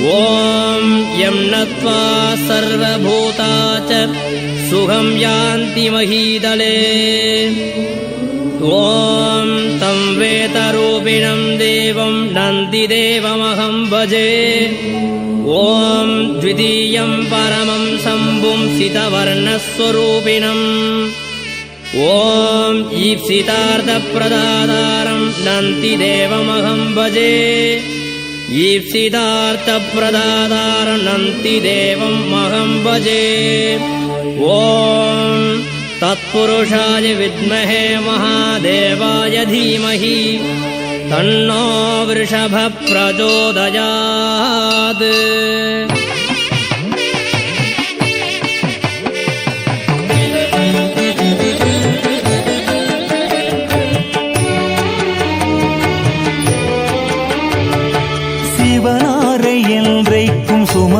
ॐ यं नत्वा सर्वभूता च सुखं यान्ति महीदले। ॐ तं वेतरूपिणं देवं नन्दिदेवमहं भजे। ॐ द्वितीयं परमं शम्भुं सितवर्णस्वरूपिणम्। ॐ ईप्सितार्थप्रदातारं नन्तिदेवमहं भजे ईप्सितार्थप्रदातारं नन्तिदेवम् अहं भजे। ॐ तत्पुरुषाय विद्महे महादेवाय धीमहि। तन्नो वृषभः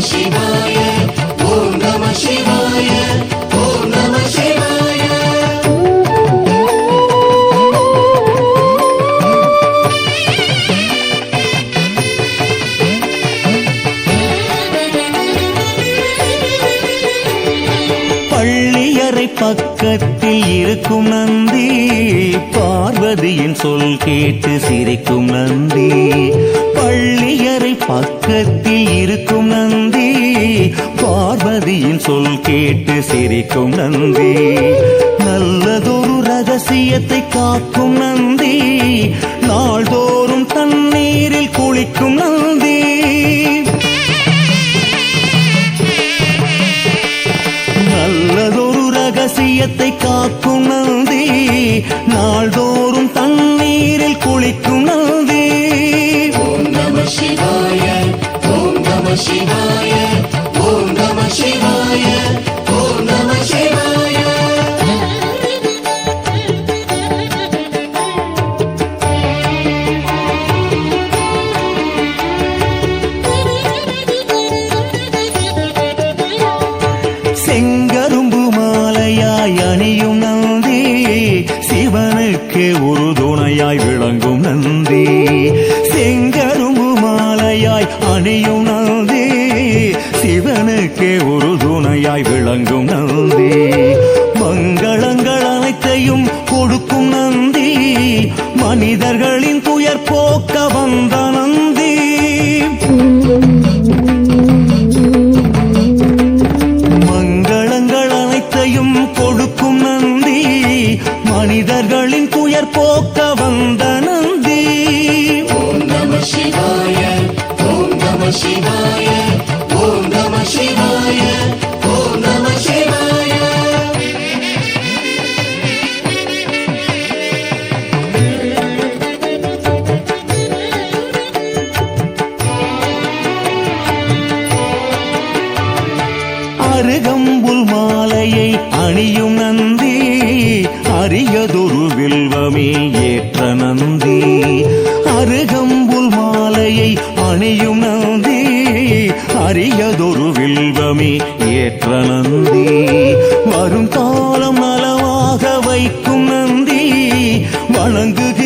ஓம் பள்ளியறை பக்கத்தில் இருக்கும் நந்தி பார்வதியின் சொல் கேட்டு சிரிக்கும் நந்தி. பள்ளியறை பக்கத்தில் இருக்கும் நந்தி பார்வதியின் சொல் கேட்டு சிரிக்கும் நந்தி. நல்லதொரு ரகசியத்தை காக்கும் நந்தி நாள்தோறும் தண்ணீரில் குளிக்கும் நந்தி. நல்லதொரு ரகசியத்தை காக்கும் நந்தி நாள்தோறும் மாலையாய் அணியும் நந்தி சிவனுக்கு ஒரு துணையாய் விளங்கும் நந்தி. செங்கரும்பு மாலையாய் அணியும் நந்தி சிவனுக்கு ஒரு துணையாய் விளங்கும் நந்தி. மங்களங்கள் அனைத்தையும் கொடுக்கும் நந்தி மனிதர்களின் துயர் போக்க வந்த நந்தி கருகம்புல் மாலையை அணியும் நந்தி அரியதொரு வில்வமே ஏற்ற நந்தி. அருகம்புல் மாலையை அணியும் நந்தி அரியதொரு வில்வமே ஏற்ற நந்தி. வரும் காலம் நலமாக வைக்கும் நந்தி வணங்குகிறேன்